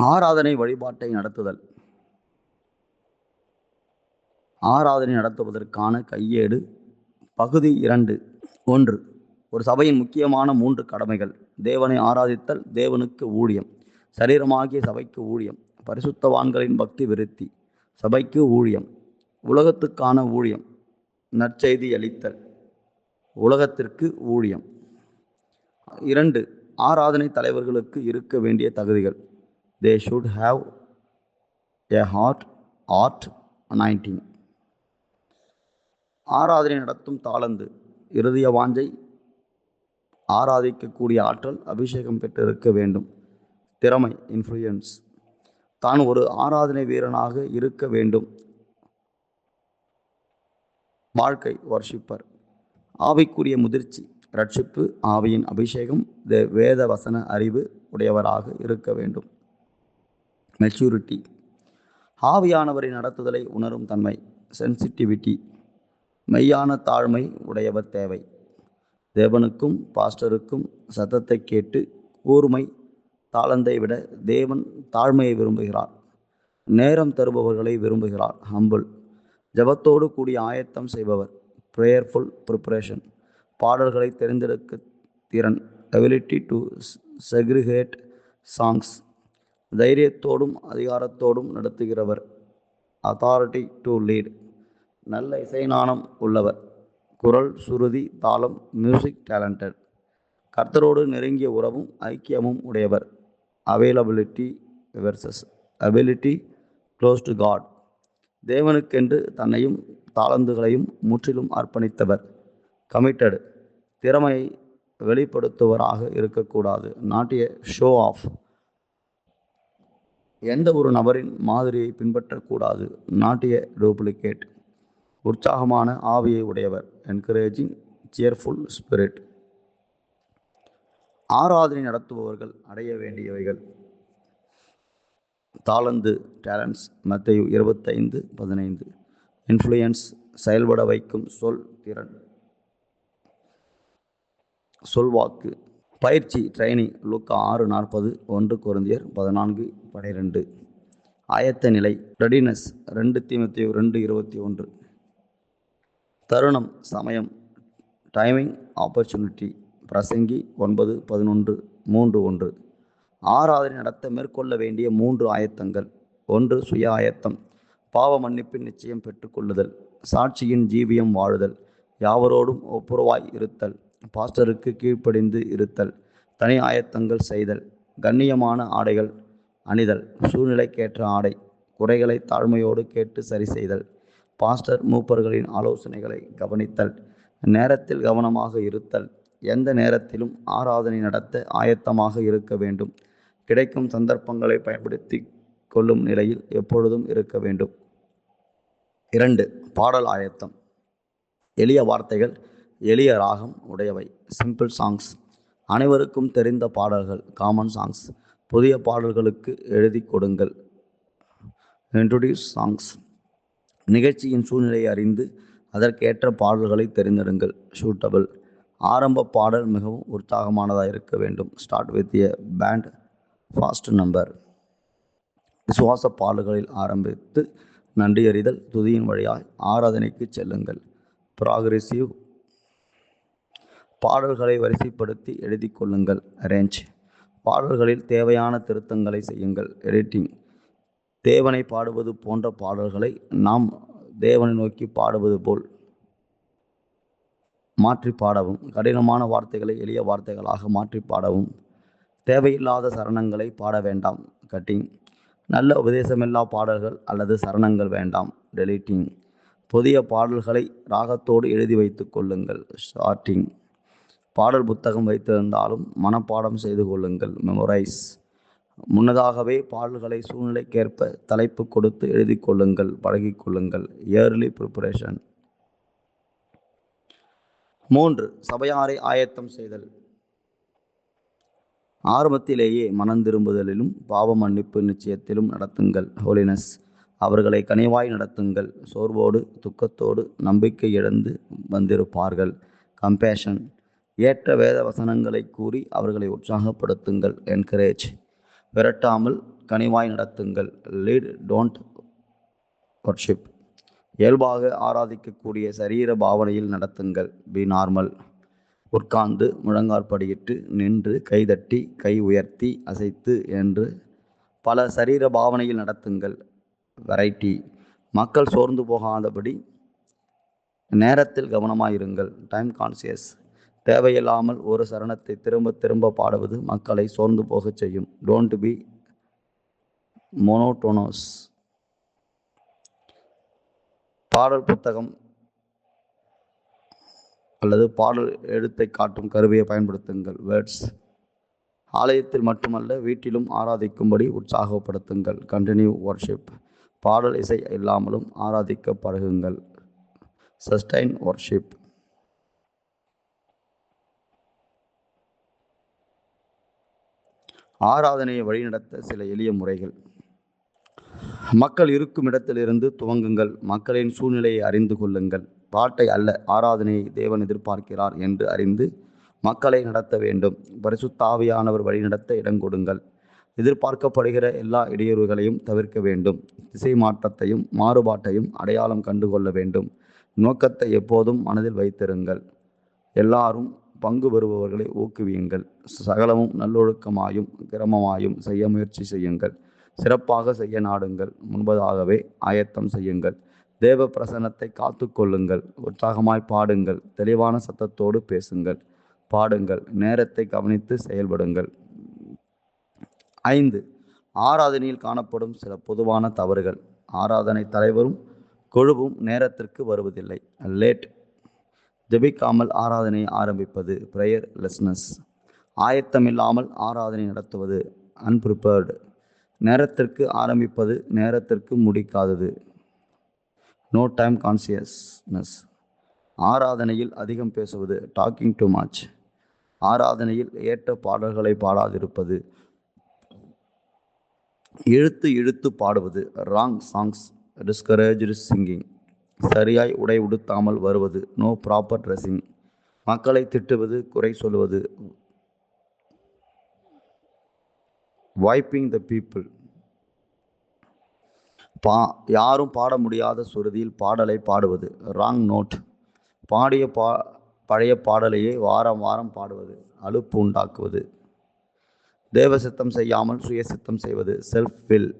ஆராதனை வழிபாட்டை நடத்துதல். ஆராதனை நடத்துவதற்கான கையேடு பகுதி இரண்டு ஒன்று. ஒரு சபையின் முக்கியமான மூன்று கடமைகள். தேவனை ஆராதித்தல் தேவனுக்கு ஊழியம். சரீரமாகிய சபைக்கு ஊழியம். பரிசுத்தவான்களின் பக்தி விருத்தி. சபைக்கு ஊழியம். உலகத்துக்கான ஊழியம். நற்செய்தி அளித்தல். உலகத்திற்கு ஊழியம். இரண்டு ஆராதனை தலைவர்களுக்கு இருக்க வேண்டிய தகுதிகள். They should have a heart art nineteen ஆராதனை நடத்தும் தாளந்து இருதய வாஞ்சை ஆராதிக்கக்கூடிய ஆற்றல் அபிஷேகம் பெற்றிருக்க வேண்டும். திறமை இன்ஃப்ளூயன்ஸ் தான் ஒரு ஆராதனை வீரனாக இருக்க வேண்டும். வாழ்க்கை வர்ஷிப்பர் ஆவிக்குரிய முதிர்ச்சி ரட்சிப்பு ஆவியின் அபிஷேகம் வேத வசன அறிவு உடையவராக இருக்க வேண்டும். மெச்சூரிட்டி ஆவியானவரை நடத்துதலை உணரும் தன்மை சென்சிட்டிவிட்டி மெய்யான தாழ்மை உடையவர் தேவை. தேவனுக்கும் பாஸ்டருக்கும் சத்தத்தை கேட்டு கூர்மை தாளந்தை விட தேவன் தாழ்மையை விரும்புகிறார். நேரம் தருபவர்களை விரும்புகிறார். ஹம்பிள் ஜெபத்தோடு கூடிய ஆயத்தம் செய்பவர். ப்ரேயர்ஃபுல் ப்ரிப்பரேஷன் பாடல்களை தெரிந்தெடுக்க திறன். எபிலிட்டி டு செக்ரிகேட் சாங்ஸ் தைரியத்தோடும் அதிகாரத்தோடும் நடத்துகிறவர். அத்தாரிட்டி டு லீட் நல்ல இசைஞானம் உள்ளவர். குரல் சுருதி தாளம் மியூசிக் டேலண்டட் கர்த்தரோடு நெருங்கிய உறவும் ஐக்கியமும் உடையவர். Availability versus ability close to God தேவனுக்கென்று தன்னையும் தாளந்துகளையும் முற்றிலும் அர்ப்பணித்தவர். கமிட்டடு திறமையை வெளிப்படுத்துவராக இருக்கக்கூடாது. நாட்டிய ஷோ ஆஃப் எந்த ஒரு நபரின் மாதிரியை பின்பற்றக்கூடாது. நாட்டிய டூப்ளிகேட் உற்சாகமான ஆவியை உடையவர். என்கரேஜிங் சியர்ஃபுல் ஸ்பிரிட் ஆராதனை நடத்துபவர்கள் அடைய வேண்டியவைகள். தாளந்து டேலண்ட்ஸ் மத்தையு இருபத்தைந்து பதினைந்து. இன்ஃப்ளூயன்ஸ் செயல்பட வைக்கும் சொல் திறன். சொல்வாக்கு. பயிற்சி ட்ரைனிங் லுக்கா ஆறு நாற்பது ஒன்று குருந்தியர் பதினான்கு பனிரெண்டு. ஆயத்த நிலை ரெடினஸ் ரெண்டு தீமத்தி ரெண்டு இருபத்தி ஒன்று. தருணம் சமயம் டைமிங் ஆப்பர்ச்சுனிட்டி பிரசங்கி ஒன்பது பதினொன்று மூன்று ஒன்று. ஆராதனை நடத்த மேற்கொள்ள வேண்டிய மூன்று ஆயத்தங்கள். ஒன்று சுய ஆயத்தம் பாவ மன்னிப்பின் நிச்சயம் பெற்றுக்கொள்ளுதல் சாட்சியின் ஜீவியம் வாழுதல் யாவரோடும் ஒப்புரவாய் இருத்தல். பாஸ்டருக்கு கீழ்ப்படிந்து இருத்தல் தனி ஆயத்தங்கள் செய்தல் கண்ணியமான ஆடைகள் அணிதல் சூழ்நிலைக்கேற்ற ஆடை குறைகளை தாழ்மையோடு கேட்டு சரி செய்தல் பாஸ்டர் மூப்பர்களின் ஆலோசனைகளை கவனித்தல் நேரத்தில் கவனமாக இருத்தல் எந்த நேரத்திலும் ஆராதனை நடத்த ஆயத்தமாக இருக்க வேண்டும் கிடைக்கும் சந்தர்ப்பங்களை பயன்படுத்தி கொள்ளும் நிலையில் எப்பொழுதும் இருக்க வேண்டும். இரண்டு பாடல் ஆயத்தம். எளிய வார்த்தைகள் எளிய ராகம் உடையவை. சிம்பிள் சாங்ஸ் அனைவருக்கும் தெரிந்த பாடல்கள் காமன் சாங்ஸ் புதிய பாடல்களுக்கு எழுதி கொடுங்கள். இன்ட்ரொடியூஸ் சாங்ஸ் நிகழ்ச்சியின் சூழ்நிலையை அறிந்து அதற்கேற்ற பாடல்களை தெரிந்தெடுங்கள் ஷூட்டபிள் ஆரம்ப பாடல் மிகவும் உற்சாகமானதாக இருக்க வேண்டும். Start with a band fast number விசுவாச பாடல்களில் ஆரம்பித்து நன்றியறிதல் துதியின் வழியாய் ஆராதனைக்கு செல்லுங்கள். ப்ராக்ரெசிவ் பாடல்களை வரிசைப்படுத்தி எழுதி கொள்ளுங்கள். அரேஞ்ச் பாடல்களில் தேவையான திருத்தங்களை செய்யுங்கள். எடிட்டிங் தேவனை பாடுவது போன்ற பாடல்களை நாம் தேவனை நோக்கி பாடுவது போல் மாற்றி பாடவும். கடினமான வார்த்தைகளை எளிய வார்த்தைகளாக மாற்றி பாடவும். தேவையில்லாத சரணங்களை பாட வேண்டாம். கட்டிங் நல்ல உபதேசமில்லா பாடல்கள் அல்லது சரணங்கள் வேண்டாம். டெலிட்டிங் புதிய பாடல்களை ராகத்தோடு எழுதி வைத்துக் கொள்ளுங்கள். ஷார்ட்டிங் பாடல் புத்தகம் வைத்திருந்தாலும் மனப்பாடம் செய்து கொள்ளுங்கள். மெமரைஸ் முன்னதாகவே பாடல்களை சூழ்நிலைக்கேற்ப தலைப்பு கொடுத்து எழுதி கொள்ளுங்கள் பழகிக்கொள்ளுங்கள் இயர்லி ப்ரிப்பரேஷன் மூன்று சபையாரை ஆயத்தம் செய்தல். ஆரம்பத்திலேயே மனம் திரும்புதலிலும் பாவ மன்னிப்பு நிச்சயத்திலும் நடத்துங்கள். ஹோலினஸ் அவர்களை கனிவாய் நடத்துங்கள். சோர்வோடு துக்கத்தோடு நம்பிக்கை இழந்து வந்திருப்பார்கள். கம்பேஷன் ஏற்ற வேத வசனங்களை கூறி அவர்களை உற்சாகப்படுத்துங்கள் என்கரேஜ் விரட்டாமல் கனிவாய் நடத்துங்கள். லீட் டோன்ட் ஒர்ஷிப் இயல்பாக ஆராதிக்கக்கூடிய சரீர பாவனையில் நடத்துங்கள். பி நார்மல் உட்கார்ந்து முழங்காற்படியிட்டு நின்று கைதட்டி கை உயர்த்தி அசைத்து என்று பல சரீர பாவனையில் நடத்துங்கள். வெரைட்டி மக்கள் சோர்ந்து போகாதபடி நேரத்தில் கவனமாயிருங்கள். டைம் கான்சியஸ் தேவையில்லாமல் ஒரு சரணத்தை திரும்ப திரும்ப பாடுவது மக்களை சோர்ந்து போகச் செய்யும். டோன்ட் பி மோனோட்டோனோஸ் பாடல் புத்தகம் அல்லது பாடல் எழுத்தை காட்டும் கருவியை பயன்படுத்துங்கள். வேர்ட்ஸ் ஆலயத்தில் மட்டுமல்ல வீட்டிலும் ஆராதிக்கும்படி உற்சாகப்படுத்துங்கள். கண்டினியூ ஒர்ஷிப் பாடல் இசை இல்லாமலும் ஆராதிக்க பழகுங்கள் சஸ்டைன் ஒர்ஷிப் ஆராதனையை வழிநடத்த சில எளிய முறைகள். மக்கள் இருக்கும் இடத்திலிருந்து துவங்குங்கள். மக்களின் சூழ்நிலையை அறிந்து கொள்ளுங்கள். பாட்டை அல்ல ஆராதனையை தேவன் எதிர்பார்க்கிறார் என்று அறிந்து மக்களை நடத்த வேண்டும். பரிசுத்தாவியானவர் வழிநடத்த இடம் கொடுங்கள். எதிர்பார்க்கப்படுகிற எல்லா இடையூறுகளையும் தவிர்க்க வேண்டும். திசை மாற்றத்தையும் மாறுபாட்டையும் அடையாளம் கண்டுகொள்ள வேண்டும். நோக்கத்தை எப்போதும் மனதில் வைத்திருங்கள். எல்லாரும் பங்கு பெறுபவர்களை ஊக்குவியுங்கள். சகலமும் நல்லொழுக்கமாயும் கிரமமாயும் செய்ய முயற்சி செய்யுங்கள். சிறப்பாக செய்ய நாடுங்கள். முன்பதாகவே ஆயத்தம் செய்யுங்கள். தேவ பிரசன்னத்தை காத்து கொள்ளுங்கள். உற்சாகமாய் பாடுங்கள். தெளிவான சத்தத்தோடு பேசுங்கள். பாடுங்கள். நேரத்தை கவனித்து செயல்படுங்கள். ஐந்து ஆராதனையில் காணப்படும் சில பொதுவான தவறுகள். ஆராதனை தலைவரும் குழுவும் நேரத்திற்கு வருவதில்லை. லேட் ஜெபிக்காமல் ஆராதனையை ஆரம்பிப்பது ப்ரேயர் லெஸ்னஸ் ஆயத்தமில்லாமல் ஆராதனை நடத்துவது அன்பிரிப்பேர்டு நேரத்திற்கு ஆரம்பிப்பது நேரத்திற்கு முடிக்காதது. நோ டைம் கான்சியஸ்னஸ் ஆராதனையில் அதிகம் பேசுவது டாக்கிங் டு மச் ஆராதனையில் ஏற்ற பாடல்களை பாடாதிருப்பது. இழுத்து இழுத்து பாடுவது ராங் சாங்ஸ் டிஸ்கரேஜ் சிங்கிங் சரியாய் உடை உடுத்தாமல் வருவது. நோ ப்ராப்பர் ட்ரெஸ்ஸிங் மக்களை திட்டுவது குறை சொல்வது வைப்பிங் த பீப்புள் பா யாரும் பாட முடியாத சுருதியில் பாடலை பாடுவது. ராங் நோட் பாடிய பா பழைய பாடலையே வாரம் வாரம் பாடுவது. அலுப்பு உண்டாக்குவது. தேவசித்தம் செய்யாமல் சுயசித்தம் செய்வது. செல்ஃப் வில்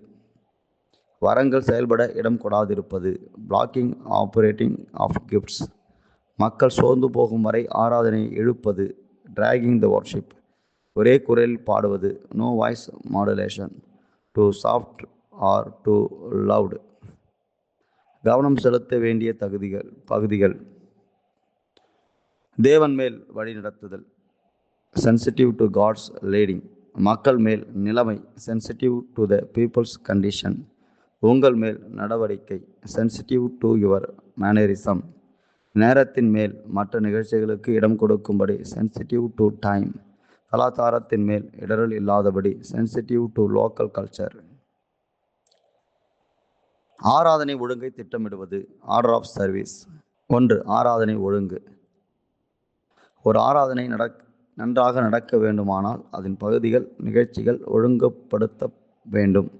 வரங்கள் செயல்பட இடம் கொடாதிருப்பது. பிளாக்கிங் ஆப்ரேட்டிங் ஆஃப் கிஃப்ட்ஸ் மக்கள் சோர்ந்து போகும் வரை ஆராதனை எழுப்பது. டிராகிங் த ஒர்க்ஷிப் ஒரே குரலில் பாடுவது. No voice modulation too soft or too loud கவனம் செலுத்த வேண்டிய தகுதிகள் பகுதிகள். தேவன் மேல் வழி நடத்துதல். சென்சிட்டிவ் டு காட்ஸ் லீடிங் மக்கள் மேல் நிலைமை. Sensitive to the people's condition உங்கள் மேல் நடவடிக்கை சென்சிட்டிவ் டு யுவர் மேனரிசம் நேரத்தின் மேல் மற்ற நிகழ்ச்சிகளுக்கு இடம் கொடுக்கும்படி சென்சிட்டிவ் டு டைம் கலாச்சாரத்தின் மேல் இடரல் இல்லாதபடி சென்சிட்டிவ் டு லோக்கல் கல்ச்சர் ஆராதனை ஒழுங்கை திட்டமிடுவது ஆர்டர் ஆஃப் சர்வீஸ் ஒன்று ஆராதனை ஒழுங்கு. ஒரு ஆராதனை நடக் நன்றாக நடக்க வேண்டுமானால் அதன் பகுதிகள் நிகழ்ச்சிகள் ஒழுங்குபடுத்த வேண்டும்.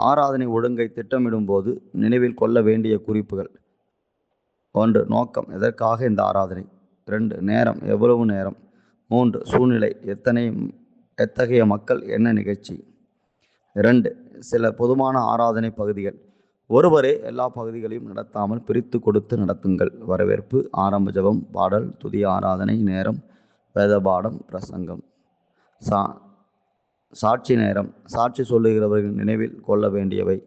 ஆராதனை ஒழுங்கை திட்டமிடும்போது நினைவில் கொள்ள வேண்டிய குறிப்புகள். ஒன்று நோக்கம். எதற்காக இந்த ஆராதனை? ரெண்டு நேரம். எவ்வளவு நேரம்? மூன்று சூழ்நிலை. எத்தனை எத்தகைய மக்கள்? என்ன நிகழ்ச்சி? இரண்டு சில பொதுவான ஆராதனை பகுதிகள். ஒருவரே எல்லா பகுதிகளையும் நடத்தாமல் பிரித்து கொடுத்து நடத்துங்கள். வரவேற்பு ஆரம்ப ஜபம் பாடல் துதி ஆராதனை நேரம் வேத பாடம் பிரசங்கம். சா சாட்சி நேரம் சாட்சி சொல்லுகிறவர்கள் நினைவில் கொள்ள வேண்டியவை.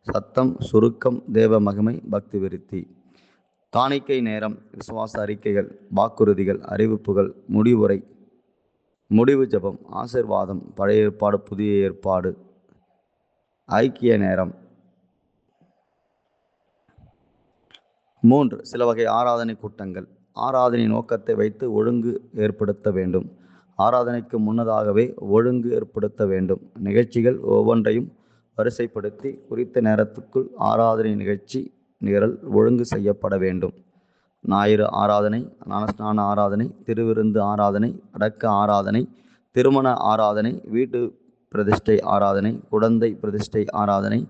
சத்தம் சுருக்கம் தேவ மகிமை பக்தி விருத்தி. காணிக்கை நேரம் விசுவாச அறிக்கைகள் வாக்குறுதிகள் அறிவிப்புகள் முடிவுரை. முடிவு ஜெபம் ஆசிர்வாதம் பழைய ஏற்பாடு புதிய ஏற்பாடு. ஐக்கிய நேரம். மூன்று சில வகை ஆராதனை கூட்டங்கள். ஆராதனை நோக்கத்தை வைத்து ஒழுங்கு ஏற்படுத்த வேண்டும். ஆராதனைக்கு முன்னதாகவே ஒழுங்கு ஏற்படுத்த வேண்டும். நிகழ்ச்சிகள் ஒவ்வொன்றையும் வரிசைப்படுத்தி குறித்த நேரத்துக்குள் ஆராதனை நிகழ்ச்சி நிரல் ஒழுங்கு செய்யப்பட வேண்டும். ஞாயிறு ஆராதனை ஞானஸ்நான ஆராதனை திருவிருந்து ஆராதனை அடக்க ஆராதனை திருமண ஆராதனை வீட்டு பிரதிஷ்டை ஆராதனை குழந்தை பிரதிஷ்டை ஆராதனை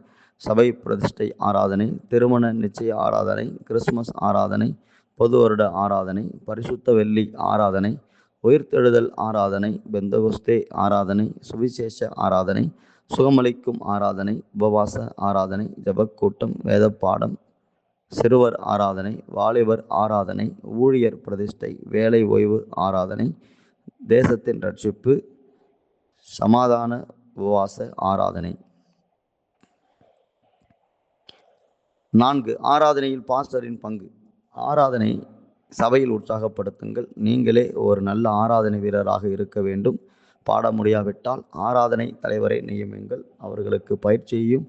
சபை பிரதிஷ்டை ஆராதனை திருமண நிச்சய ஆராதனை கிறிஸ்மஸ் ஆராதனை பொது வருட ஆராதனை பரிசுத்த வெள்ளி ஆராதனை உயிர்த்தெழுதல் ஆராதனை பெந்தகோஸ்தே ஆராதனை சுவிசேஷ ஆராதனை சுகமளிக்கும் ஆராதனை உபவாச ஆராதனை ஜபக்கூட்டம் வேதப்பாடம் சிறுவர் ஆராதனை வாலிபர் ஆராதனை ஊழியர் பிரதிஷ்டை வேலை ஓய்வு ஆராதனை தேசத்தின் ரட்சிப்பு சமாதான உபவாச ஆராதனை. நான்கு ஆராதனையில் பாஸ்டரின் பங்கு. ஆராதனை சபையில் உற்சாகப்படுத்துங்கள். நீங்களே ஒரு நல்ல ஆராதனை வீரராக இருக்க வேண்டும். பாட முடியாவிட்டால் ஆராதனை தலைவரை நியமிங்கள் அவர்களுக்கு பயிற்சியையும்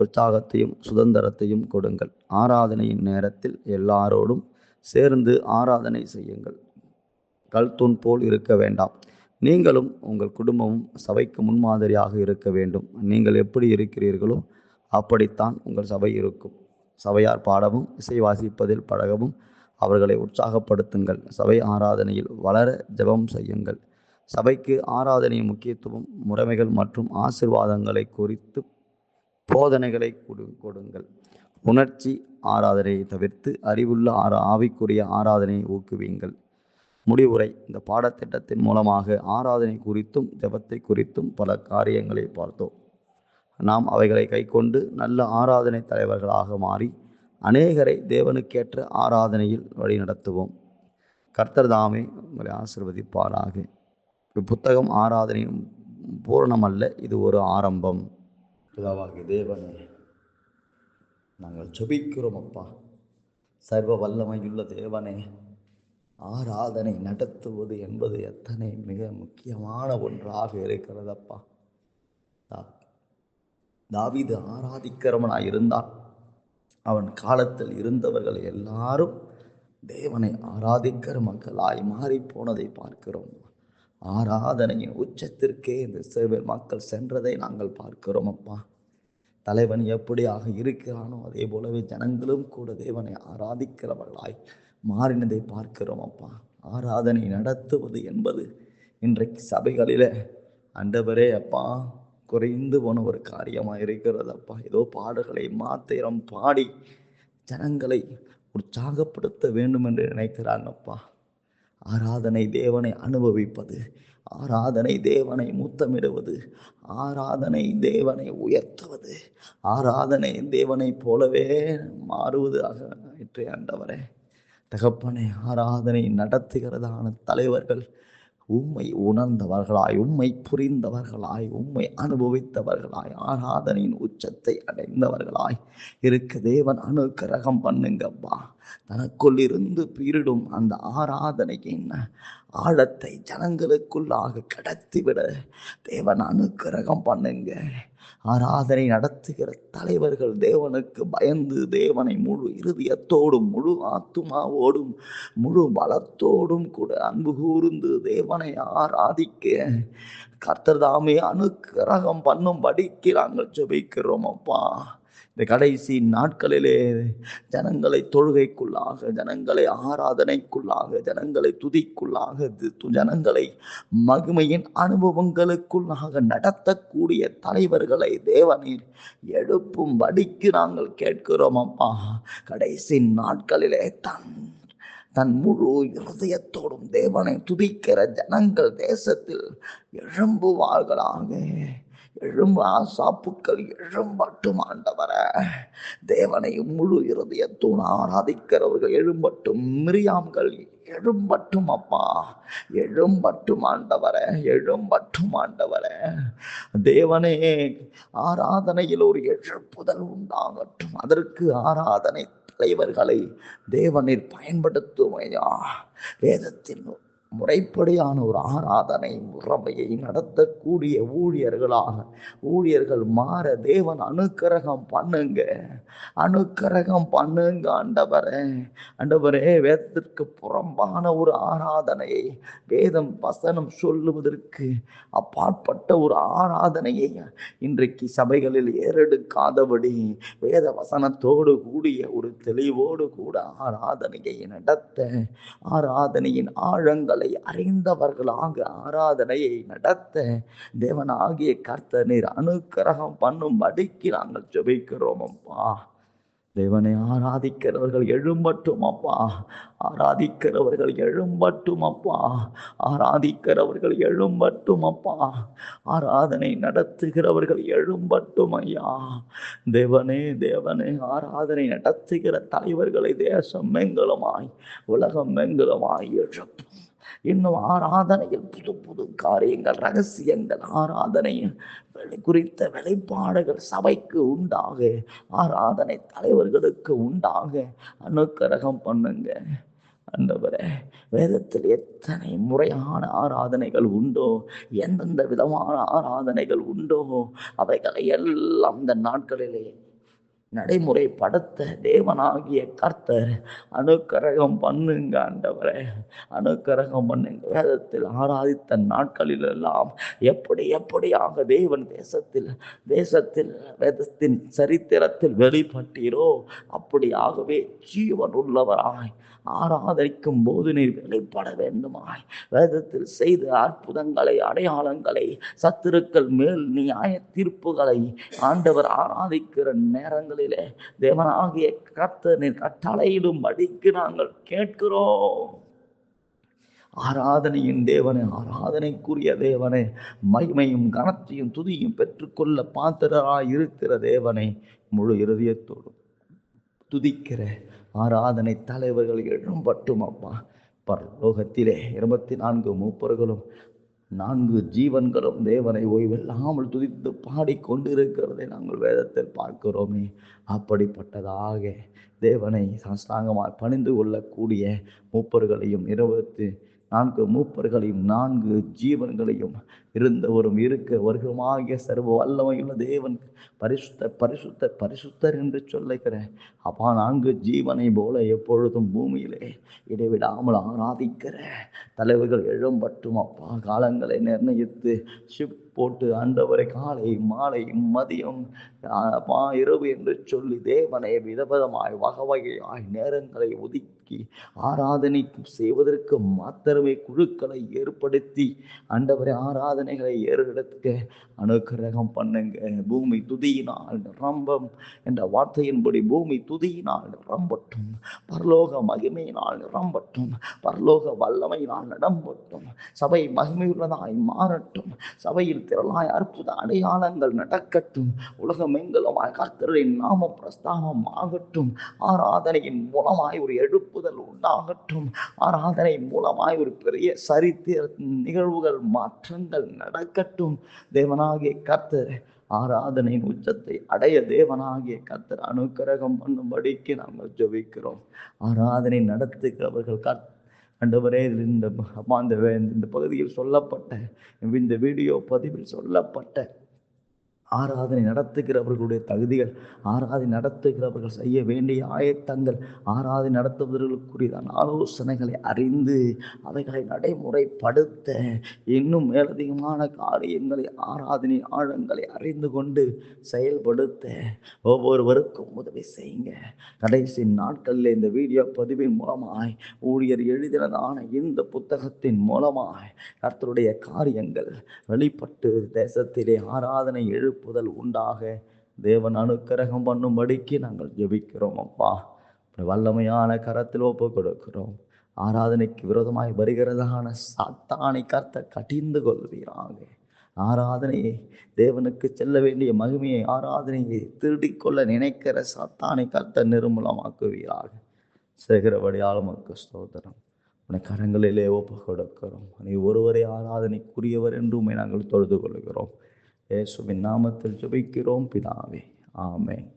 உற்சாகத்தையும் சுதந்திரத்தையும் கொடுங்கள். ஆராதனையின் நேரத்தில் எல்லாரோடும் சேர்ந்து ஆராதனை செய்யுங்கள். கல்தூண் போல் இருக்க வேண்டாம். நீங்களும் உங்கள் குடும்பமும் சபைக்கு முன்மாதிரியாக இருக்க வேண்டும். நீங்கள் எப்படி இருக்கிறீர்களோ அப்படித்தான் உங்கள் சபை இருக்கும். சபையார் பாடவும் இசை வாசிப்பதில் பழகவும் அவர்களை உற்சாகப்படுத்துங்கள். சபை ஆராதனையில் வளர ஜெபம் செய்யுங்கள். சபைக்கு ஆராதனையின் முக்கியத்துவம் முறைமைகள் மற்றும் ஆசிர்வாதங்களை குறித்து போதனைகளை கொடு கொடுங்கள். உணர்ச்சி ஆராதனையை தவிர்த்து அறிவுள்ள ஆரா ஆவிக்குரிய ஆராதனையை ஊக்குவியுங்கள். முடிவுரை இந்த பாடத்திட்டத்தின் மூலமாக ஆராதனை குறித்தும் ஜெபத்தை குறித்தும் பல காரியங்களை பார்த்தோம். நாம் அவைகளை கைக்கொண்டு நல்ல ஆராதனை தலைவர்களாக மாறி அநேகரை தேவனுக்கேற்ற ஆராதனையில் வழிநடத்துவோம். கர்த்தர் தாமே உங்களை ஆசிர்வதிப்பாராக. புத்தகம் ஆராதனையும் பூரணமல்ல இது ஒரு ஆரம்பம். பிதாவாகி தேவனே நாங்கள் ஜெபிக்கிறோம் அப்பா. சர்வ வல்லமையுள்ள தேவனே ஆராதனை நடத்துவது என்பது எத்தனை மிக முக்கியமான ஒன்றாக இருக்கிறதப்பா தா- ஆராதிக்கிறவனாக இருந்தான் அவன் காலத்தில் இருந்தவர்கள் எல்லாரும் தேவனை ஆராதிக்கிற மக்களாய் மாறி போனதை பார்க்கிறோம். ஆராதனையின் உச்சத்திற்கே இந்த சேவை மக்கள் சென்றதை நாங்கள் பார்க்கிறோம் அப்பா. தலைவன் எப்படியாக இருக்கிறானோ அதே போலவே ஜனங்களும் கூட தேவனை ஆராதிக்கிறவர்களாய் மாறினதை பார்க்கிறோம் அப்பா. ஆராதனை நடத்துவது என்பது இன்றைக்கு சபைகளில் அண்டவரே அப்பா. குறைந்து போன ஒரு காரியமாக இருக்கிறது அப்பா ஏதோ பாடல்களை மாத்திரம் பாடி ஜனங்களை உற்சாகப்படுத்த வேண்டும் என்று நினைக்கிறாங்கப்பா ஆராதனை தேவனை அனுபவிப்பது ஆராதனை தேவனை முத்தமிடுவது ஆராதனை தேவனை உயர்த்துவது ஆராதனை தேவனைப் போலவே மாறுவது ஆயிற்று ஆண்டவரே தகப்பனை ஆராதனை நடத்துகிறதான தலைவர்கள் உம்மை உணர்ந்தவர்களாய் உம்மை புரிந்தவர்களாய் உம்மை அனுபவித்தவர்களாய் ஆராதனையின் உச்சத்தை அடைந்தவர்களாய் இருக்க தேவன் அனுக்கிரகம் பண்ணுங்கப்பா. தனக்குள் இருந்து பீரிடும் அந்த ஆராதனையின் ஆழத்தை ஜனங்களுக்குள்ளாக கடத்திவிட. தேவன் அனுக்கிரகம் பண்ணுங்க. ஆராதனை நடத்துகிற தலைவர்கள் தேவனுக்கு பயந்து தேவனை முழு இருதயத்தோடும் முழு ஆத்துமாவோடும் முழு பலத்தோடும் கூட அன்பு கூர்ந்து தேவனை ஆராதிக்க கர்த்தர் தாமே அனுக்கிரகம் பண்ணும்படிக்கு நாங்கள் ஜெபிக்கிறோம் அப்பா. இந்த கடைசி நாட்களிலே ஜனங்களை தொழுகைக்குள்ளாக ஜனங்களை ஆராதனைக்குள்ளாக ஜனங்களை துதிக்குள்ளாக து- ஜனங்களை மகிமையின் அனுபவங்களுக்குள்ளாக நடத்தக்கூடிய தலைவர்களை தேவனீர் எழுப்பும்படிக்கு நாங்கள் கேட்கிறோம் அப்பா. கடைசி நாட்களிலே தன் தன் முழு இருதயத்தோடும் தேவனை துதிக்கிற ஜனங்கள் தேசத்தில் எழும்புவார்களாக. எழும்ப ஆசாப்புக்கள் எழும்பட்டும் ஆண்டவர. தேவனை முழு இருதயத்தோடு ஆராதிக்கிறவர்கள் எழும்பட்டும் மிரியாம்கள் எழும்பட்டும் அப்பா. எழும்பட்டும் ஆண்டவர எழும்பட்டும் ஆண்டவர. தேவனே ஆராதனையில் ஒரு எழுப்புதல் உண்டாகட்டும். அதற்கு ஆராதனை தலைவர்களை தேவனில் பயன்படுத்துமையா வேதத்தின் முறைப்படியான ஒரு ஆராதனை முறைமையை நடத்தக்கூடிய ஊழியர்களாக ஊழியர்கள் மாற தேவன் அனுக்கிரகம் பண்ணுங்க. அனுக்கிரகம் பண்ணுங்க ஆண்டவரே. ஆண்டவரே வேதத்திற்கு புறம்பான ஒரு ஆராதனையை வேதம் வசனம் சொல்லுவதற்கு அப்பாற்பட்ட ஒரு ஆராதனையை இன்றைக்கு சபைகளில் ஏறெடுக்காதபடி வேத வசனத்தோடு கூடிய ஒரு தெளிவோடு கூட ஆராதனையை நடத்த ஆராதனையின் ஆழங்கள் தலைவர்களை அறிந்தவர்களாக ஆராதனையை நடத்த தேவனாகிய கர்த்தர் நீர் அனுக்கிரகம் பண்ணும்படிக்கு நாங்கள் ஜெபிக்கிறோம் அப்பா. தேவனை ஆராதிக்கிறவர்கள் எழும்பட்டும் அப்பா. ஆராதிக்கிறவர்கள் எழும்பட்டும் அப்பா. ஆராதிக்கிறவர்கள் எழும்பட்டும் அப்பா. ஆராதனை நடத்துகிறவர்கள் எழும்பட்டும் ஐயா. தேவனே தேவனே ஆராதனை நடத்துகிற தலைவர்களை தேசம் மெங்கலமாய் உலகம் மெங்கலமாய் எழுப்பும். இன்னும் ஆராதனையில் புது புது காரியங்கள் ரகசியங்கள் ஆராதனை குறித்த வெளிப்பாடுகள் சபைக்கு உண்டாக ஆராதனை தலைவர்களுக்கு உண்டாக அனுக்கிரகம் பண்ணுங்க. ஆண்டவரே வேதத்தில் எத்தனை முறையான ஆராதனைகள் உண்டோ எந்தெந்த விதமான ஆராதனைகள் உண்டோ அவைகளை எல்லாம் இந்த நாட்களிலே நடைமுறைப்படுத்த தேவனாகிய கர்த்தர் அனுக்கரகம் பண்ணுங்க ஆண்டவரே. அனுக்கரகம் பண்ணுங்க. வேதத்தில் ஆராதித்த நாட்களில் எல்லாம் எப்படி எப்படியாக தேவன் தேசத்தில் தேசத்தில் வேதத்தின் சரித்திரத்தில் வெளிப்பட்டீரோ அப்படியாகவே ஜீவன் உள்ளவராய் ஆராதரிக்கும் போது நீர் வெளிப்பட வேண்டுமாய். வேதத்தில் செய்த அற்புதங்களை அடையாளங்களை சத்துருக்கள் மேல் நியாய தீர்ப்புகளை ஆண்டவர் ஆராதிக்கிற நேரங்களிலே தேவனாகிய கர்த்தர் நீர் கட்டளையிடும் படிக்கு நாங்கள் கேட்கிறோம். ஆராதனையின் தேவனே ஆராதனைக்குரிய தேவனே மகிமையும் கனத்தையும் துதியும் பெற்றுக்கொள்ள பாத்திரராய் இருக்கிற தேவனை முழு இருதயத்தோடும் துதிக்கிற ஆராதனை தலைவர்கள் எழும்பட்டும் அப்பா. பரலோகத்திலே இருபத்தி நான்கு மூப்பர்களும் நான்கு ஜீவன்களும் தேவனை ஓய்வில்லாமல் துதித்து பாடிக்கொண்டிருக்கிறதை நாங்கள் வேதத்தில் பார்க்கிறோமே. அப்படிப்பட்டதாக தேவனை சாஸ்தாங்கமாக பணிந்து கொள்ளக்கூடிய மூப்பர்களையும் இருபத்தி நான்கு மூப்பர்களையும் நான்கு ஜீவன்களையும் இருந்தவரும் இருக்க வருகமாகிய சர்வ வல்லமையுள்ள தேவன் பரிசுத்த பரிசுத்த பரிசுத்தர் என்று சொல்லுகிற அப்பா நான்கு ஜீவனை போல எப்பொழுதும் பூமியிலே இடைவிடாமல் ஆராதிக்கிற தலைவர்கள் எழும்பட்டும் அப்பா. காலங்களை நிர்ணயித்து ஷிப் போட்டு ஆண்டவரை காலை மாலை மதியம் அப்பா இரவு என்று சொல்லி தேவனை விதவிதமாய் வகவகையாய் நேரங்களை ஒதுக்கி ஆராதனை செய்வதற்கு மாத்திரமே குழுக்களை ஏற்படுத்தி ஆண்டவரை ஆராதனைகளை ஏறெடுக்க அனுக்கிரகம் பண்ணுங்க. பூமி துதியினால் நிரம்பம் என்ற வார்த்தையின்படி பூமி துதியினால் நிரம்பட்டும். பரலோக மகிமையினால் நிரம்பட்டும். பரலோக வல்லமையினால் நடம்பட்டும் சபை மகிமையுள்ளதாய் மாறட்டும். சபையில் திரளாய் அற்புத அடையாளங்கள் நடக்கட்டும். உலகம் எங்களும் கர்த்தரின் நாம பிரஸ்தாபம் ஆகட்டும் ஆராதனையின் மூலமாய் ஒரு எழுப்புதல் உண்டாகட்டும். ஆராதனை மூலமாய் ஒரு பெரிய சரித்திர நிகழ்வுகள் மாற்றங்கள் நடக்கட்டும். தேவனாகிய கர்த்தர் ஆராதனையின் உச்சத்தை அடைய தேவனாகிய கர்த்தர் அனுக்கிரகம் பண்ணும்படிக்கு நாங்கள் ஜெபிக்கிறோம். ஆராதனை நடத்துகிறவர்கள் கத் ஆண்டவரே இந்த இந்த பகுதியில் சொல்லப்பட்ட இந்த வீடியோ பதிவில் சொல்லப்பட்ட ஆராதனை நடத்துகிறவர்களுடைய தகுதிகள் ஆராதனை நடத்துகிறவர்கள் செய்ய வேண்டிய ஆயத்தங்கள் ஆராதனை நடத்துவதற்குரியதான ஆலோசனைகளை அறிந்து அவைகளை நடைமுறைப்படுத்த இன்னும் மேலதிகமான காரியங்களை ஆராதனை ஆழங்களை அறிந்து கொண்டு செயல்படுத்த ஒவ்வொருவருக்கும் உதவி செய்யுங்க. கடைசி நாட்களில் இந்த வீடியோ பதிவின் மூலமாய் ஊழியர் எழுதினதான இந்த புத்தகத்தின் மூலமாய் கர்த்தருடைய காரியங்கள் வெளிப்பட்டு தேசத்திலே ஆராதனை எழுப்புதல் உண்டாக. தேவன் அனுக்கிரகம் பண்ணும்படிக்கு நாங்கள் ஜெபிக்கிறோம் அப்பா. வல்லமையான கரத்தில் ஒப்பு கொடுக்கிறோம். ஆராதனைக்கு விரோதமாய் வருகிறதான சாத்தானை கர்த்த கடிந்து கொள்வீராக. ஆராதனையை தேவனுக்கு செல்ல வேண்டிய மகிமையை ஆராதனையை திருடிக்கொள்ள நினைக்கிற சாத்தானை கர்த்த நிர்மூலமாக்குவீராக. சேகரபடியால் உமக்கு ஸ்தோத்திரம். உன்னை கரங்களிலே ஒப்பு கொடுக்கிறோம். நீ ஒருவரை ஆராதனைக்குரியவர் என்று நாங்கள் தொழுது கொள்கிறோம். இயேசுவின் நாமத்தில் ஜபிக்கிறோம் பிதாவே. ஆமென்.